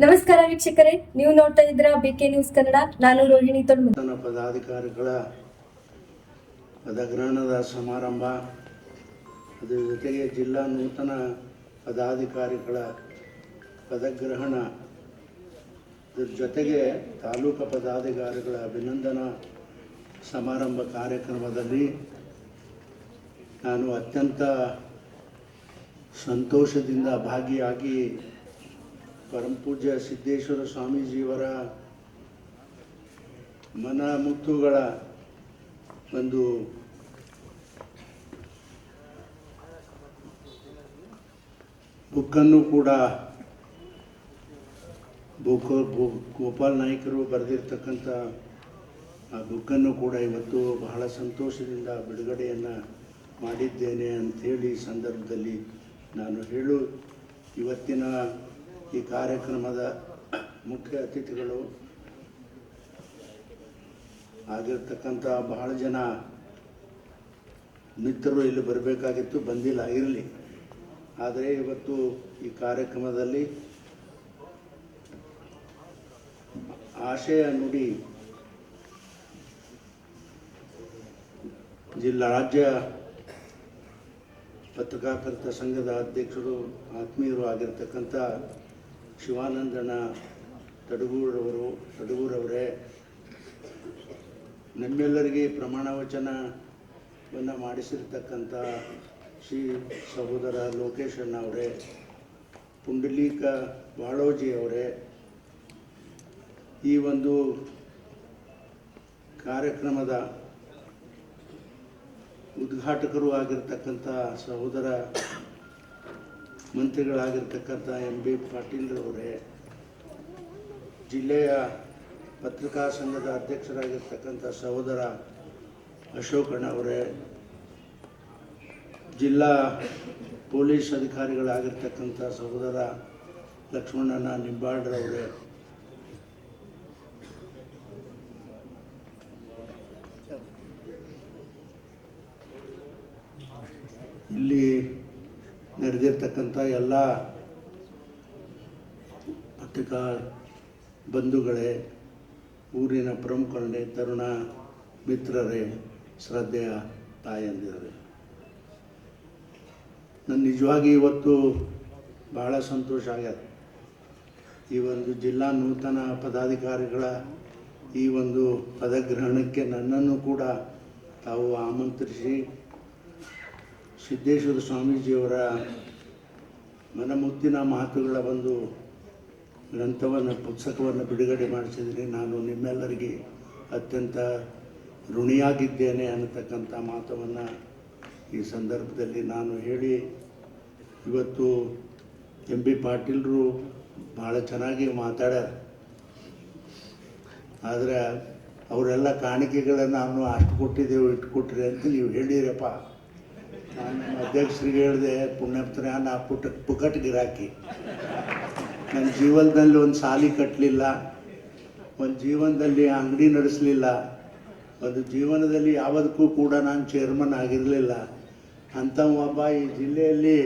ನಮಸ್ಕಾರ ವೀಕ್ಷಕರೇ, ನೀವು ನೋಡ್ತಾ ಇದ್ರ ಬಿಕೆ ನ್ಯೂಸ್ ಕನ್ನಡ ನಾನು ರೋಹಿಣಿ ತೊಡ್ಮ ಪದಾಧಿಕಾರಿಗಳ ಪದಗ್ರಹಣದ ಸಮಾರಂಭ ಅದರ ಜೊತೆಗೆ ಜಿಲ್ಲಾ ನೂತನ ಪದಾಧಿಕಾರಿಗಳ ಪದಗ್ರಹಣ ಇದರ ಜೊತೆಗೆ ತಾಲೂಕು ಪದಾಧಿಕಾರಿಗಳ ಅಭಿನಂದನಾ ಸಮಾರಂಭ ಕಾರ್ಯಕ್ರಮದಲ್ಲಿ ನಾನು ಅತ್ಯಂತ ಸಂತೋಷದಿಂದ ಭಾಗಿಯಾಗಿ ಪರಮಪೂಜ್ಯ ಸಿದ್ದೇಶ್ವರ ಸ್ವಾಮೀಜಿಯವರ ಮನ ಮುತ್ತುಗಳ ಒಂದು ಬುಕ್ಕನ್ನು ಕೂಡ ಗೋ- ಗೋಪಾಲ್ ನಾಯ್ಕರು ಬರೆದಿರ್ತಕ್ಕಂಥ ಆ ಬುಕ್ಕನ್ನು ಕೂಡ ಇವತ್ತು ಬಹಳ ಸಂತೋಷದಿಂದ ಬಿಡುಗಡೆಯನ್ನು ಮಾಡಿದ್ದೇನೆ ಅಂಥೇಳಿ ಸಂದರ್ಭದಲ್ಲಿ ನಾನು ಹೇಳು. ಇವತ್ತಿನ ಈ ಕಾರ್ಯಕ್ರಮದ ಮುಖ್ಯ ಅತಿಥಿಗಳು ಆಗಿರ್ತಕ್ಕಂಥ ಬಹಳ ಜನ ಮಿತ್ರರು ಇಲ್ಲಿ ಬರಬೇಕಾಗಿತ್ತು, ಬಂದಿಲ್ಲ, ಇರಲಿ. ಆದರೆ ಇವತ್ತು ಈ ಕಾರ್ಯಕ್ರಮದಲ್ಲಿ ಆಶಯ ನುಡಿ ಜಿಲ್ಲಾ ರಾಜ್ಯ ಪತ್ರಕರ್ತರ ಸಂಘದ ಅಧ್ಯಕ್ಷರು, ಆತ್ಮೀಯರು ಆಗಿರ್ತಕ್ಕಂಥ ಶಿವಾನಂದನ ತಡಗೂರವರು, ತಡಗೂರವರೇ, ನಮ್ಮೆಲ್ಲರಿಗೆ ಪ್ರಮಾಣ ವಚನವನ್ನು ಮಾಡಿಸಿರ್ತಕ್ಕಂಥ ಶ್ರೀ ಸಹೋದರ ಲೋಕೇಶ್ ಅಣ್ಣ ಅವರೇ, ಪುಂಡಲೀಕ ಬಾಳೋಜಿ ಅವರೇ, ಈ ಒಂದು ಕಾರ್ಯಕ್ರಮದ ಉದ್ಘಾಟಕರು ಆಗಿರ್ತಕ್ಕಂಥ ಸಹೋದರ ಮಂತ್ರಿಗಳಾಗಿರ್ತಕ್ಕಂಥ ಎಂ ಬಿ ಪಾಟೀಲ್ರವರೇ, ಜಿಲ್ಲೆಯ ಪತ್ರಿಕಾ ಸಂಘದ ಅಧ್ಯಕ್ಷರಾಗಿರ್ತಕ್ಕಂಥ ಸಹೋದರ ಅಶೋಕಣ್ಣ ಅವರೇ ಜಿಲ್ಲಾ ಪೊಲೀಸ್ ಅಧಿಕಾರಿಗಳಾಗಿರ್ತಕ್ಕಂಥ ಸಹೋದರ ಲಕ್ಷ್ಮಣನ ನಿಂಬಾಳ್ರವರೇ ಇಲ್ಲಿ ನಡೆದಿರ್ತಕ್ಕಂಥ ಎಲ್ಲ ಪತ್ರಿಕಾ ಬಂಧುಗಳೇ, ಊರಿನ ಪ್ರಮುಖರೇ, ತರುಣ ಮಿತ್ರರೇ, ಶ್ರದ್ಧೆಯ ತಾಯಂದಿರೇ ನನ್ನ ನಿಜವಾಗಿ ಇವತ್ತು ಬಹಳ ಸಂತೋಷ ಆಗ್ಯದ. ಈ ಒಂದು ಜಿಲ್ಲಾ ನೂತನ ಪದಾಧಿಕಾರಿಗಳ ಈ ಒಂದು ಪದಗ್ರಹಣಕ್ಕೆ ನನ್ನನ್ನು ಕೂಡ ತಾವು ಆಮಂತ್ರಿಸಿ ಸಿದ್ದೇಶ್ವರ ಸ್ವಾಮೀಜಿಯವರ ಮನಮುತ್ತಿನ ಮಾತುಗಳ ಒಂದು ಗ್ರಂಥವನ್ನು, ಪುಸ್ತಕವನ್ನು ಬಿಡುಗಡೆ ಮಾಡಿಸಿದರೆ ನಾನು ನಿಮ್ಮೆಲ್ಲರಿಗೆ ಅತ್ಯಂತ ಋಣಿಯಾಗಿದ್ದೇನೆ ಅನ್ನತಕ್ಕಂಥ ಮಾತವನ್ನು ಈ ಸಂದರ್ಭದಲ್ಲಿ ನಾನು ಹೇಳಿ, ಇವತ್ತು ಎಂ ಬಿ ಪಾಟೀಲ್ರು ಭಾಳ ಚೆನ್ನಾಗಿ ಮಾತಾಡ್ಯಾರ. ಆದರೆ ಅವರೆಲ್ಲ ಕಾಣಿಕೆಗಳನ್ನು ನಾನು ಅಷ್ಟು ಕೊಟ್ಟಿದ್ದೆವು ಇಟ್ಟು ಕೊಟ್ರಿ ಅಂತ ನೀವು ಹೇಳಿರಪ್ಪ. ನಾನು ಅಧ್ಯಕ್ಷರಿಗೆ ಹೇಳಿದೆ ಪುಣ್ಯಪುತ್ರ ನಾ ಪುಟ ಪುಕಟ್ ಗಿರಾಕಿ ನನ್ನ ಜೀವನದಲ್ಲಿ ಒಂದು ಸಾಲಿ ಕಟ್ಟಲಿಲ್ಲ ಒಂದು ಜೀವನದಲ್ಲಿ ಅಂಗಡಿ ನಡೆಸಲಿಲ್ಲ, ಒಂದು ಜೀವನದಲ್ಲಿ ಯಾವುದಕ್ಕೂ ಕೂಡ ನಾನು ಚೇರ್ಮನ್ ಆಗಿರಲಿಲ್ಲ. ಅಂಥ ಒಬ್ಬ ಈ ಜಿಲ್ಲೆಯಲ್ಲಿ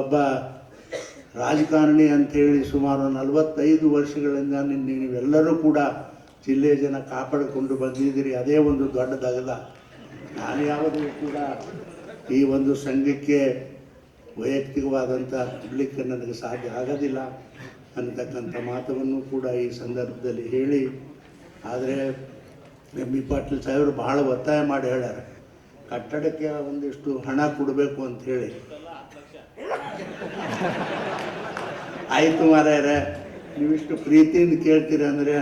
ಒಬ್ಬ ರಾಜಕಾರಣಿ ಅಂಥೇಳಿ ಸುಮಾರು ನಲವತ್ತೈದು ವರ್ಷಗಳಿಂದ ನಿನ್ನ ನೀವೆಲ್ಲರೂ ಕೂಡ ಜಿಲ್ಲೆಯ ಜನ ಕಾಪಾಡಿಕೊಂಡು ಬಂದಿದ್ದೀರಿ, ಅದೇ ಒಂದು ದೊಡ್ಡದಾಗಲ್ಲ ನಾನು ಯಾವುದೂ ಕೂಡ ಈ ಒಂದು ಸಂಘಕ್ಕೆ ವೈಯಕ್ತಿಕವಾದಂಥ ಕೊಡಲಿಕ್ಕೆ ನನಗೆ ಸಾಧ್ಯ ಆಗೋದಿಲ್ಲ ಅನ್ನತಕ್ಕಂಥ ಮಾತವನ್ನು ಕೂಡ ಈ ಸಂದರ್ಭದಲ್ಲಿ ಹೇಳಿ, ಆದರೆ ಎಂ ಬಿ ಪಾಟೀಲ್ ಸಾಹೇಬರು ಬಹಳ ಒತ್ತಾಯ ಮಾಡಿ ಹೇಳ್ಯಾರ, ಕಟ್ಟಡಕ್ಕೆ ಒಂದಿಷ್ಟು ಹಣ ಕೊಡಬೇಕು ಅಂತ ಹೇಳಿ. ಆಯಿತು ಮಾರಾಯರೆ, ನೀವಿಷ್ಟು ಪ್ರೀತಿಯಿಂದ ಕೇಳ್ತೀರಿ ಅಂದರೆ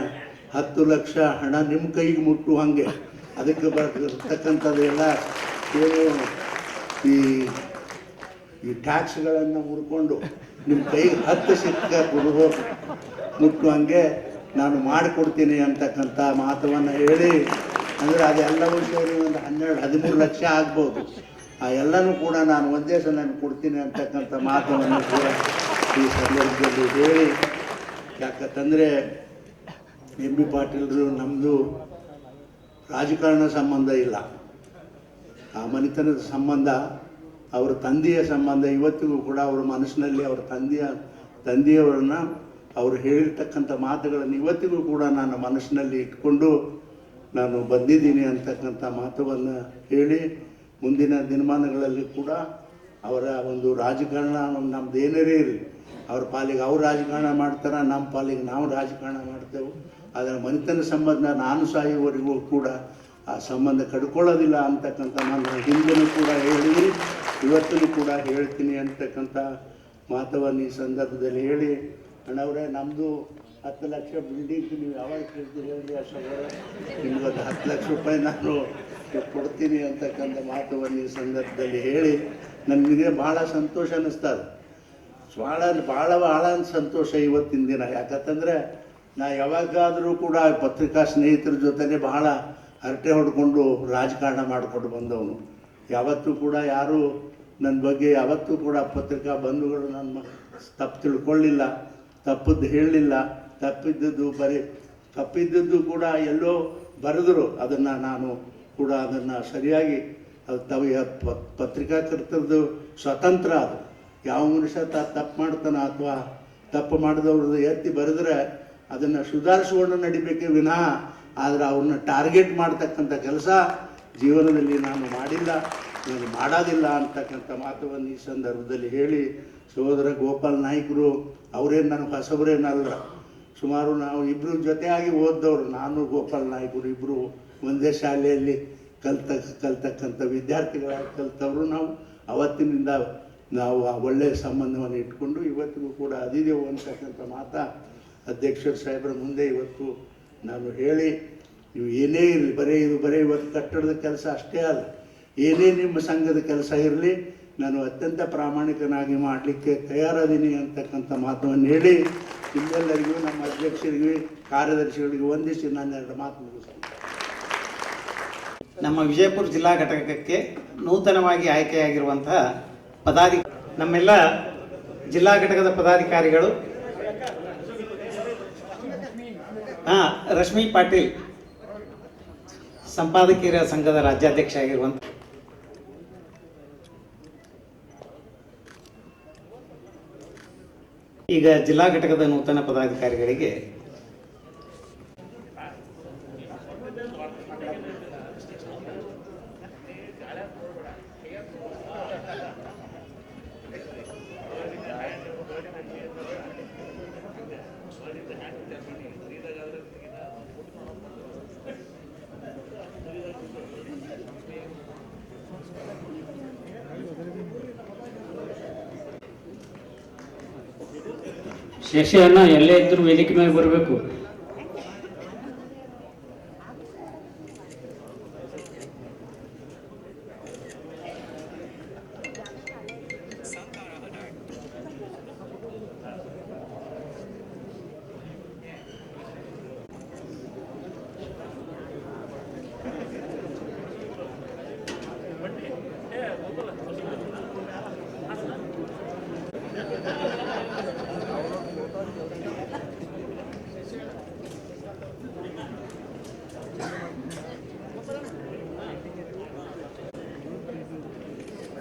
ಹತ್ತು ಲಕ್ಷ ಹಣ ನಿಮ್ಮ ಕೈಗೆ ಮುಟ್ಟು ಹಾಗೆ, ಅದಕ್ಕೆ ಬರ್ತಕ್ಕಂಥದ್ದು ಎಲ್ಲ ಏನು ಈ ಈ ಟ್ಯಾಕ್ಸ್ಗಳನ್ನು ಮುರ್ಕೊಂಡು ನಿಮ್ಮ ಕೈಗೆ ಹತ್ತು ಸಿಕ್ಕ ಕೊಡುವ ಮುಟ್ಟುವಂಗೆ ನಾನು ಮಾಡಿಕೊಡ್ತೀನಿ ಅಂತಕ್ಕಂಥ ಮಾತವನ್ನು ಹೇಳಿ, ಅಂದರೆ ಅದೆಲ್ಲವೂ ಸೇರಿ ಒಂದು ಹನ್ನೆರಡು, ಹದಿಮೂರು ಲಕ್ಷ ಆಗ್ಬೋದು. ಆ ಎಲ್ಲನೂ ಕೂಡ ನಾನು ಒಂದೇ ಸಲ ನಾನು ಕೊಡ್ತೀನಿ ಅಂತಕ್ಕಂಥ ಮಾತನ್ನು ಕೂಡ ಈ ಸಂದರ್ಭದಲ್ಲಿ ಹೇಳಿ, ಯಾಕಂತಂದರೆ ಎಂ ಬಿ ಪಾಟೀಲ್ರು ನಮ್ಮದು ರಾಜಕಾರಣ ಸಂಬಂಧ ಇಲ್ಲ. ಆ ಮನೆತನದ ಸಂಬಂಧ, ಅವರ ತಂದೆಯ ಸಂಬಂಧ, ಇವತ್ತಿಗೂ ಕೂಡ ಅವರ ಮನಸ್ಸಿನಲ್ಲಿ ಅವರ ತಂದೆಯ, ತಂದೆಯವರನ್ನ ಅವರು ಹೇಳಿರ್ತಕ್ಕಂಥ ಮಾತುಗಳನ್ನು ಇವತ್ತಿಗೂ ಕೂಡ ನಾನು ಮನಸ್ಸಿನಲ್ಲಿ ಇಟ್ಕೊಂಡು ನಾನು ಬಂದಿದ್ದೀನಿ ಅಂತಕ್ಕಂಥ ಮಾತುವನ್ನು ಹೇಳಿ ಮುಂದಿನ ದಿನಮಾನಗಳಲ್ಲಿ ಕೂಡ ಅವರ ಒಂದು ರಾಜಕಾರಣ ನಮ್ದು ಇರಲಿ, ಅವ್ರ ಪಾಲಿಗೆ ಅವ್ರು ರಾಜಕಾರಣ ಮಾಡ್ತಾರೆ, ನಮ್ಮ ಪಾಲಿಗೆ ನಾವು ರಾಜಕಾರಣ ಮಾಡ್ತೇವೆ. ಅದರ ಮನೆತನ ಸಂಬಂಧ ನಾನು ಸಾಯುವವರೆಗೂ ಕೂಡ ಆ ಸಂಬಂಧ ಕಡ್ಕೊಳ್ಳೋದಿಲ್ಲ ಅಂತಕ್ಕಂಥ ನಾನು ಹಿಂದೆನೂ ಕೂಡ ಹೇಳಿದ್ದೀನಿ. ಇವತ್ತೂ ಕೂಡ ಹೇಳ್ತೀನಿ ಅಂತಕ್ಕಂಥ ಮಾತವನ್ನು ಈ ಸಂದರ್ಭದಲ್ಲಿ ಹೇಳಿ. ಅಣ್ಣವರೇ ನಮ್ಮದು ಹತ್ತು ಲಕ್ಷ ಬಿಲ್ಡಿಂಗ್ ನೀವು ಯಾವಾಗ ಕೇಳ್ತೀರಿ ಹೇಳಿ ಅಷ್ಟೊಂದು ನಿಮ್ಗೊಂದು ಹತ್ತು ಲಕ್ಷ ರೂಪಾಯಿ ನಾನು ಕೊಡ್ತೀನಿ ಅಂತಕ್ಕಂಥ ಮಾತವನ್ನು ಈ ಸಂದರ್ಭದಲ್ಲಿ ಹೇಳಿ. ನನಗೆ ಭಾಳ ಸಂತೋಷ ಅನ್ನಿಸ್ತದೆ ಭಾಳ ಭಾಳ ಭಾಳ ಸಂತೋಷ ಇವತ್ತಿನ ದಿನ. ಯಾಕಂತಂದರೆ ನಾ ಯಾವಾಗಾದರೂ ಕೂಡ ಪತ್ರಿಕಾ ಸ್ನೇಹಿತರ ಜೊತೆನೆ ಬಹಳ ಹರಟೆ ಹೊಡ್ಕೊಂಡು ರಾಜಕಾರಣ ಮಾಡಿಕೊಂಡು ಬಂದವನು. ಯಾವತ್ತೂ ಕೂಡ ಯಾರೂ ನನ್ನ ಬಗ್ಗೆ ಯಾವತ್ತೂ ಕೂಡ ಪತ್ರಿಕಾ ಬಂಧುಗಳು ನನ್ನ ತಪ್ಪು ತಿಳ್ಕೊಳ್ಳಿಲ್ಲ, ತಪ್ಪದ್ದು ಹೇಳಲಿಲ್ಲ, ತಪ್ಪಿದ್ದದ್ದು ಬರೀ, ತಪ್ಪಿದ್ದದ್ದು ಕೂಡ ಎಲ್ಲೋ ಬರೆದರು. ಅದನ್ನು ನಾನು ಕೂಡ ಅದನ್ನು ಸರಿಯಾಗಿ, ಅದು ತವ ಪತ್ರಿಕಾಕರ್ತರದ್ದು ಸ್ವತಂತ್ರ ಅದು. ಯಾವ ಮನುಷ್ಯ ತ, ತಪ್ಪು ಮಾಡ್ತಾನೆ ಅಥವಾ ತಪ್ಪು ಮಾಡಿದವ್ರದ್ದು ಎತ್ತಿ ಬರೆದ್ರೆ ಅದನ್ನು ಸುಧಾರಿಸ್ಕೊಂಡು ನಡಿಬೇಕೇ ವಿನಃ ಆದರೆ ಅವ್ರನ್ನ ಟಾರ್ಗೆಟ್ ಮಾಡ್ತಕ್ಕಂಥ ಕೆಲಸ ಜೀವನದಲ್ಲಿ ನಾನು ಮಾಡಿಲ್ಲ, ನಾನು ಮಾಡೋದಿಲ್ಲ ಅಂತಕ್ಕಂಥ ಮಾತುವನ್ನು ಈ ಸಂದರ್ಭದಲ್ಲಿ ಹೇಳಿ ಸಹೋದರ ಗೋಪಾಲ್ ನಾಯ್ಕರು ಅವರೇನು ನನಗೆ ಹೊಸಬರೇನಲ್ಲ. ಸುಮಾರು ನಾವು ಇಬ್ಬರು ಜೊತೆಯಾಗಿ ಓದ್ದವರು, ನಾನು ಗೋಪಾಲ್ ನಾಯ್ಕರು ಇಬ್ಬರು ಒಂದೇ ಶಾಲೆಯಲ್ಲಿ ಕಲ್ತ, ಕಲ್ತಕ್ಕಂಥ ವಿದ್ಯಾರ್ಥಿಗಳಾಗಿ ಕಲ್ತವರು ನಾವು. ಅವತ್ತಿನಿಂದ ನಾವು ಆ ಒಳ್ಳೆಯ ಸಂಬಂಧವನ್ನು ಇಟ್ಕೊಂಡು ಇವತ್ತಿಗೂ ಕೂಡ ಅದಿದೆವು ಅಂತಕ್ಕಂಥ ಮಾತಾ ಅಧ್ಯಕ್ಷರು ಸಾಹೇಬರ ಮುಂದೆ ಇವತ್ತು ನಾನು ಹೇಳಿ, ನೀವು ಏನೇ ಇರಲಿ, ಬರೀ ಇದು, ಬರೀ ಇವತ್ತು ಕಟ್ಟಡದ ಕೆಲಸ ಅಷ್ಟೇ ಅಲ್ಲ, ಏನೇ ನಿಮ್ಮ ಸಂಘದ ಕೆಲಸ ಇರಲಿ, ನಾನು ಅತ್ಯಂತ ಪ್ರಾಮಾಣಿಕನಾಗಿ ಮಾಡಲಿಕ್ಕೆ ತಯಾರಾದೀನಿ ಅಂತಕ್ಕಂಥ ಮಾತನ್ನು ಹೇಳಿ, ನಿಮ್ಮೆಲ್ಲರಿಗೂ, ನಮ್ಮ ಅಧ್ಯಕ್ಷರಿಗೂ, ಕಾರ್ಯದರ್ಶಿಗಳಿಗೆ ವಂದಿಸಿ ನಾನು ಎರಡು ಮಾತು ಮುಗಿಸ್ತೀನಿ. ನಮ್ಮ ವಿಜಯಪುರ ಜಿಲ್ಲಾ ಘಟಕಕ್ಕೆ ನೂತನವಾಗಿ ಆಯ್ಕೆಯಾಗಿರುವಂತಹ ಪದಾಧಿ ನಮ್ಮೆಲ್ಲ ಜಿಲ್ಲಾ ಘಟಕದ ಪದಾಧಿಕಾರಿಗಳು ಹಾ ರಶ್ಮಿ ಪಾಟೀಲ್. ಸಂಪಾದಕೀಯ ಸಂಘದ ರಾಜ್ಯಾಧ್ಯಕ್ಷ ಆಗಿರುವಂತ ಈಗ ಜಿಲ್ಲಾ ಘಟಕದ ನೂತನ ಪದಾಧಿಕಾರಿಗಳಿಗೆ ಶಶಿಯನ್ನ ಎಲ್ಲೇ ಇದ್ದರೂ ವೇದಿಕೆ ಮೇಲೆ ಬರಬೇಕು.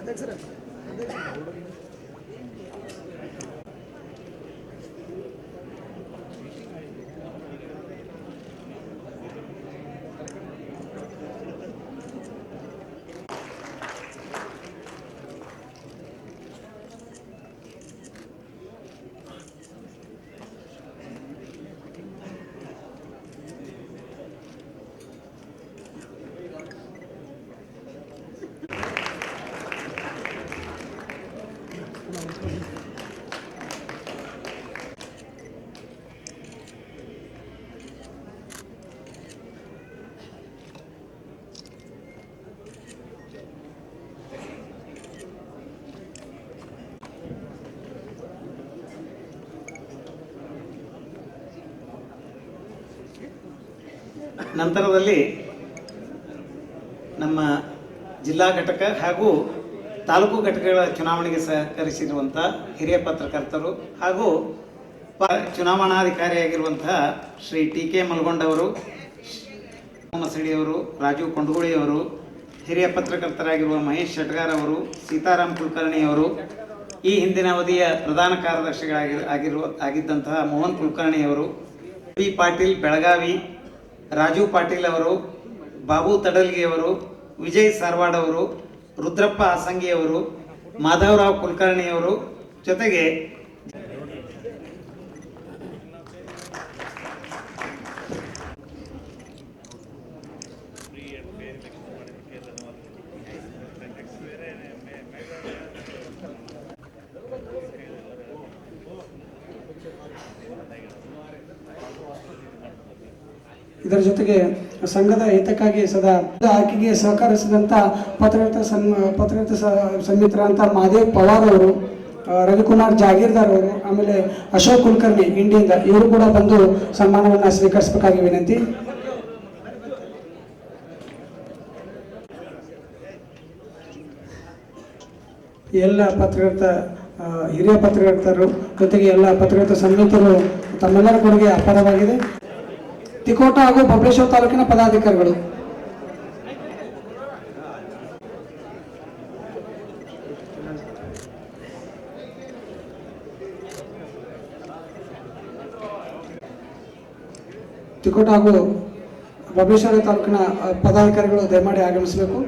അധ്യക്ഷരാണ് അധ്യക്ഷൻ ನಂತರದಲ್ಲಿ ನಮ್ಮ ಜಿಲ್ಲಾ ಘಟಕ ಹಾಗೂ ತಾಲೂಕು ಘಟಕಗಳ ಚುನಾವಣೆಗೆ ಸಹಕರಿಸಿರುವಂಥ ಹಿರಿಯ ಪತ್ರಕರ್ತರು ಹಾಗೂ ಪ ಚುನಾವಣಾಧಿಕಾರಿಯಾಗಿರುವಂತಹ ಶ್ರೀ ಟಿ ಕೆ ಮಲ್ಗೊಂಡವರು ಮಸಡಿಯವರು ರಾಜು ಕೊಂಡಗೋಳಿಯವರು ಹಿರಿಯ ಪತ್ರಕರ್ತರಾಗಿರುವ ಮಹೇಶ್ ಶೆಟ್ಗಾರ್ ಅವರು, ಸೀತಾರಾಮ್ ಕುಲಕರ್ಣಿಯವರು ಈ ಹಿಂದಿನ ಅವಧಿಯ ಪ್ರಧಾನ ಕಾರ್ಯದರ್ಶಿಗಳಾಗಿ ಆಗಿರುವ, ಆಗಿದ್ದಂತಹ ಮೋಹನ್ ಕುಲಕರ್ಣಿಯವರು ಪಿ ಪಾಟೀಲ್ ಬೆಳಗಾವಿ ರಾಜು ಪಾಟೀಲ್ ಅವರು, ಬಾಬು ತಡಲ್ಗಿ ಅವರು, ವಿಜಯ್ ಸಾರ್ವಾಡ್ ಅವರು, ರುದ್ರಪ್ಪ ಆಸಂಗಿಯವರು ಮಾಧವರಾವ್ ಕುಲಕರ್ಣಿ ಅವರು ಜೊತೆಗೆ ಇದರ ಜೊತೆಗೆ ಸಂಘದ ಹಿತಕ್ಕಾಗಿ ಸದಾ ಆಯ್ಕೆಗೆ ಸಹಕರಿಸಿದಂಥ ಪತ್ರಕರ್ತ ಸನ್ ಪತ್ರಕರ್ತ ಸಂಮಿತ್ರ ಅಂತ ಮಹದೇವ್ ಪವಾರ್ ಅವರು ರವಿಕುಮಾರ್ ಜಾಗೀರ್ದಾರ್ ಅವರು, ಆಮೇಲೆ ಅಶೋಕ್ ಕುಲಕರ್ಣಿ, ಇಂಡಿಯಿಂದ ಇವರು ಕೂಡ ಬಂದು ಸನ್ಮಾನವನ್ನು ಸ್ವೀಕರಿಸಬೇಕಾಗಿ ವಿನಂತಿ. ಎಲ್ಲ ಪತ್ರಕರ್ತ ಹಿರಿಯ ಪತ್ರಕರ್ತರು ಜೊತೆಗೆ ಎಲ್ಲ ಪತ್ರಕರ್ತ ಸಂಯುಕ್ತರು ತಮ್ಮೆಲ್ಲರ ಕೊಡುಗೆ ಅಪಾರವಾಗಿದೆ. ತಿಕೋಟ ಹಾಗೂ ಬಬಲೇಶ್ವರ ತಾಲೂಕಿನ ಪದಾಧಿಕಾರಿಗಳು. ತಿಕೋಟ ಹಾಗೂ ಬಬಲೇಶ್ವರ ತಾಲೂಕಿನ ಪದಾಧಿಕಾರಿಗಳು ದಯಮಾಡಿ ಆಗಮಿಸಬೇಕು.